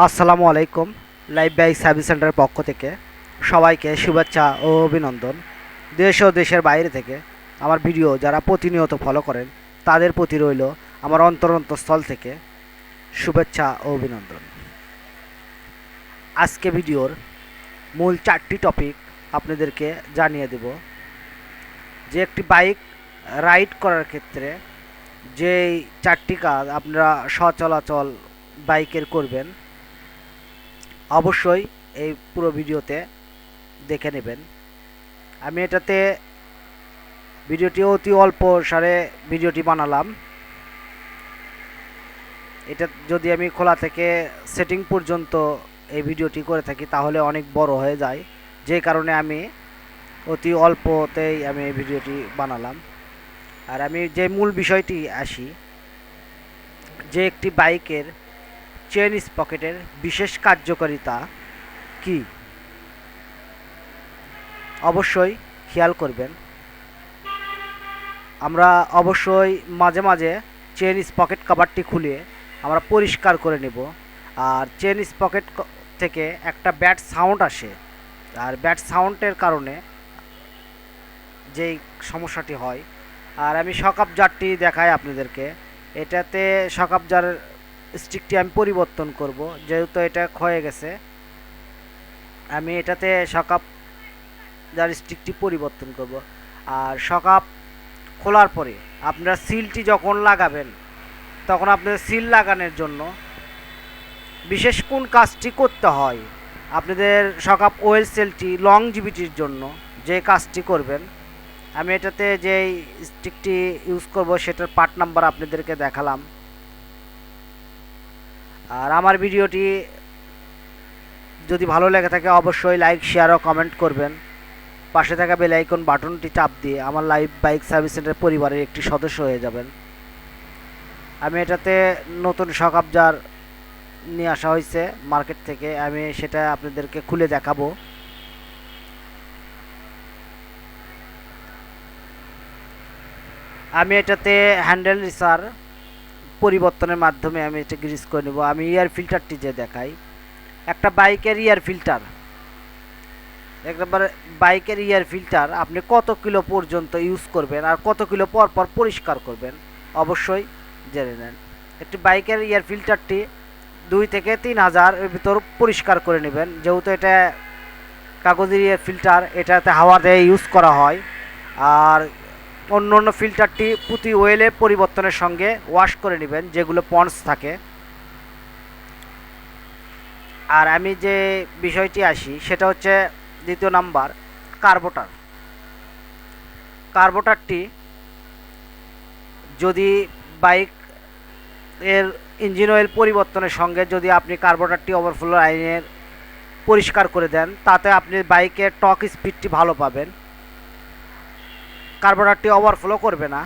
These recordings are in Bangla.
আসসালামু আলাইকুম, লাইফ বাইক সার্ভিস সেন্টারের পক্ষ থেকে সবাইকে শুভেচ্ছা ও অভিনন্দন। দেশ ও দেশের বাইরে থেকে আমার ভিডিও যারা প্রতিনিয়ত ফলো করেন, তাদের প্রতি রইল আমার অন্তরন্তস্থল থেকে শুভেচ্ছা ও অভিনন্দন। আজকে ভিডিওর মূল চারটি টপিক আপনাদেরকে জানিয়ে দেব। যে একটি বাইক রাইড করার ক্ষেত্রে যেই চারটি কাজ আপনারা সচলাচল বাইকের করবেন অবশ্যই এই পুরো ভিডিওতে দেখে নেবেন। আমি এটাতে ভিডিওটি অতি অল্প সারে ভিডিওটি বানালাম। এটা যদি আমি খোলা থেকে সেটিং পর্যন্ত এই ভিডিওটি করে থাকি, তাহলে অনেক বড় হয়ে যায়। যে কারণে আমি অতি অল্পতেই আমি এই ভিডিওটি বানালাম। আর আমি যে মূল বিষয়টি আসি, যে একটি বাইকের চেন স্পকেটের বিশেষ কার্যকারিতা কি? অবশ্যই খেয়াল করবেন। আমরা অবশ্যই মাঝে মাঝে চেন স্পকেট কাভারটি খুলে আমরা পরিষ্কার করে নেব। আর চেন স্পকেট থেকে একটা ব্যাট সাউন্ড আসে। আর ব্যাট সাউন্ডের কারণে যেই সমস্যাটি হয়। আর আমি সকাপ জারটি দেখাই আপনাদেরকে। এটাতে সকাপ জার স্টিকটি আমি পরিবর্তন করব, যেহেতু এটা ক্ষয়ে গেছে। আমি এটাতে সকাপ যার স্টিকটি পরিবর্তন করব। আর সকাপ খোলার পরে আপনারা সিলটি যখন লাগাবেন, তখন আপনাদের সিল লাগানোর জন্য বিশেষ কোন কাজটি করতে হয়, আপনাদের সকাপ ওয়েল সেলটি লং জিবিটির জন্য যে কাজটি করবেন, আমি এটাতে যেই স্টিকটি ইউজ করব সেটার পার্ট নাম্বার আপনাদেরকে দেখালাম। আর আমার ভিডিওটি যদি ভালো লেগে থাকে, অবশ্যই লাইক শেয়ার ও কমেন্ট করবেন। পাশে থাকা বেল আইকন বাটনটি চাপ দিয়ে আমার লাইভ বাইক সার্ভিস সেন্টার পরিবারের একটি সদস্য হয়ে যাবেন। আমি এটাতে নতুন সকাবজার নিয়ে আসা হয়েছে মার্কেট থেকে। আমি সেটা আপনাদেরকে খুলে দেখাবো। আমি এটাতে হ্যান্ডেল রিসার পরিবর্তনের মাধ্যমে আমি এটা গ্রিস করে নেব। আমি ইয়ার ফিল্টারটি যে দেখাই, একটা বাইকের ইয়ার ফিল্টার একবারে বাইকের ইয়ার ফিল্টার আপনি কত কিলো পর্যন্ত ইউজ করবেন আর কত কিলো পর পর পরিষ্কার করবেন, অবশ্যই জেনে নেন। একটি বাইকের ইয়ার ফিল্টারটি দুই থেকে তিন হাজার এর ভিতর পরিষ্কার করে নেবেন। যেহেতু এটা কাগজের ইয়ার ফিল্টার এটাতে হাওয়া দিয়ে ইউজ করা হয়। আর অন্য অন্য ফিল্টারটি পুঁতি ওয়েলে পরিবর্তনের সঙ্গে ওয়াশ করে নেবেন, যেগুলো পন্স থাকে। আর আমি যে বিষয়টি আসি, সেটা হচ্ছে দ্বিতীয় নাম্বার, কার্বোটার। কার্বোটারটি যদি বাইক এর ইঞ্জিন অয়েল পরিবর্তনের সঙ্গে যদি আপনি কার্বোটারটি ওভারফ্লো লাইনের পরিষ্কার করে দেন, তাতে আপনি বাইকের টক স্পিডটি ভালো পাবেন। কার্বোরেটরটি ওভারফ্লো করবে না।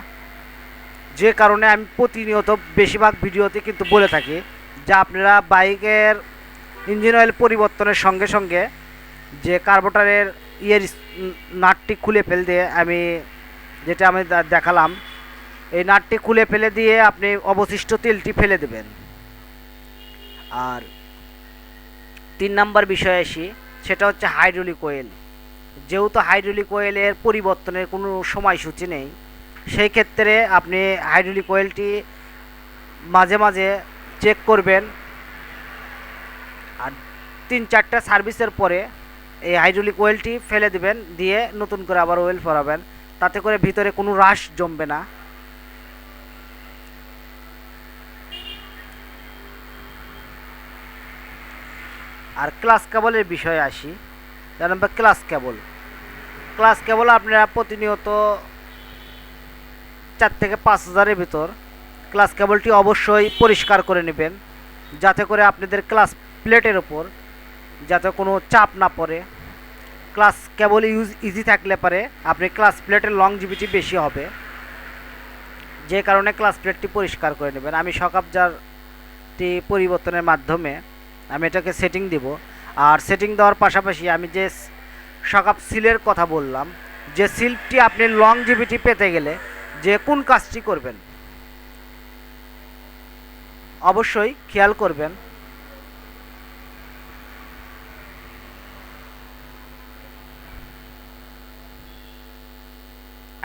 যে কারণে আমি প্রতিনিয়ত বেশিরভাগ ভিডিওতে কিন্তু বলে থাকি যে আপনারা বাইকের ইঞ্জিন অয়েল পরিবর্তনের সঙ্গে সঙ্গে যে কার্বোটারের ইয়ের নাটটি খুলে ফেল দিয়ে আমি যেটা আমি দেখালাম, এই নাটটি খুলে ফেলে দিয়ে আপনি অবশিষ্ট তেলটি ফেলে দেবেন। আর তিন নাম্বার বিষয়ে আসি, সেটা হচ্ছে হাইড্রোলিক অয়েল যেহেতু হাইড্রোলিক অয়েলের পরিবর্তনের কোনো সময়সূচি নেই, সেই ক্ষেত্রে আপনি হাইড্রোলিক অয়েলটি মাঝে মাঝে চেক করবেন। আর তিন চারটা সার্ভিসের পরে এই হাইড্রোলিক অয়েলটি ফেলে দিবেন, দিয়ে নতুন করে আবার অয়েল ফরাবেন তাতে করে ভিতরে কোনো রাশ জমবে না। আর ক্লাস কেবলের বিষয়ে আসি। তার নম্বর ক্লাস কেবল ক্লাস কেবল আপনারা প্রতিনিয়ত চার থেকে পাঁচ হাজারের ভিতর ক্লাস কেবলটি অবশ্যই পরিষ্কার করে নেবেন, যাতে করে আপনাদের ক্লাস প্লেটের ওপর যাতে কোনো চাপ না পড়ে। ক্লাস কেবল ইউজ ইজি থাকলে পারে আপনি ক্লাস প্লেটের লং জিবিটি বেশি হবে। যে কারণে ক্লাস প্লেটটি পরিষ্কার করে নেবেন। আমি সকাবজারটি পরিবর্তনের মাধ্যমে আমি এটাকে সেটিং দিব। আর সেটিং দেওয়ার পাশাপাশি আমি যে শাকাপ সিলের কথা বললাম, যে সিলটি আপনি লং জিবিটি পেতে গেলে যে কোন কাজটি করবেন? অবশ্যই খেয়াল করবেন।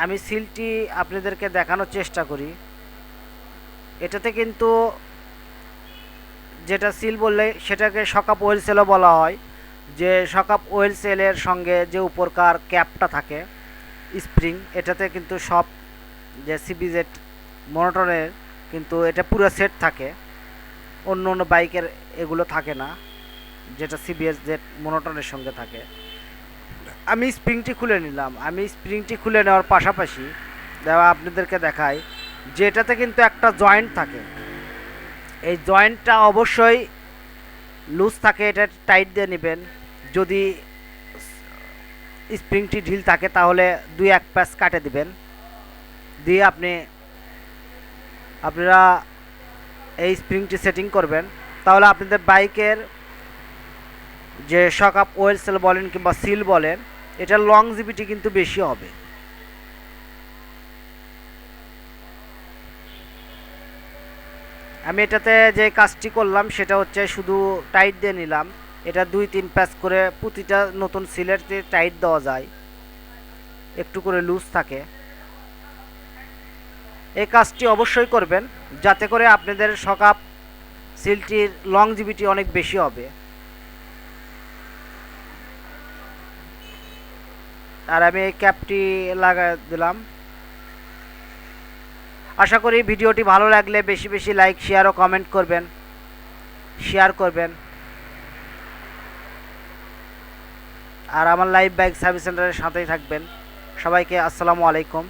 আমি সিলটি আপনাদেরকে দেখানোর চেষ্টা করি। এটাতে কিন্তু যেটা সিল বললে সেটাকে সকাপ হোলসেলও বলা হয়। যে সকাপ ওয়েল সেলের সঙ্গে যে উপরকার ক্যাপটা থাকে স্প্রিং এটাতে কিন্তু সব যে সিবিজেড মনোটনের কিন্তু এটা পুরো সেট থাকে। অন্য অন্য বাইকের এগুলো থাকে না, যেটা সিবিএস জেড মনোটনের সঙ্গে থাকে। আমি স্প্রিংটি খুলে নিলাম। আমি স্প্রিংটি খুলে নেওয়ার পাশাপাশি, দেওয়া আপনাদেরকে দেখাই যে এটাতে কিন্তু একটা জয়েন্ট থাকে। এই জয়েন্টটা অবশ্যই লুজ থাকে, এটা টাইট দিয়ে নেবেন। যদি স্প্রিংটি ঢিল থাকে, তাহলে দুই এক প্যাচ কাটে দিবেন। দিয়ে আপনি, আপনারা এই স্প্রিংটি সেটিং করবেন। তাহলে আপনাদের বাইকের যে শক আপ, ওয়েল সেল বলেন কিংবা সিল বলেন, এটার লংজিভিটি কিন্তু বেশি হবে। আমি এটাতে যে কাজটি করলাম, সেটা হচ্ছে শুধু টাইট দিয়ে নিলাম। এটা দুই তিন প্যাচ করে প্রতিটা নতুন সিলের যে টাইট দেওয়া যায়। একটু করে লুজ থাকে। এই কাজটি অবশ্যই করবেন, যাতে করে আপনাদের সকাপ সিলটির লংজিভিটি অনেক বেশি হবে। আর আমি এই ক্যাপটি লাগা দিলাম। আশা করি ভিডিওটি ভালো লাগলে বেশি বেশি লাইক শেয়ার ও কমেন্ট করবেন। শেয়ার করবেন। আর আমার লাইভ বাইক সার্ভিস সেন্টারের সাথেই থাকবেন। সবাইকে আসসালামু আলাইকুম।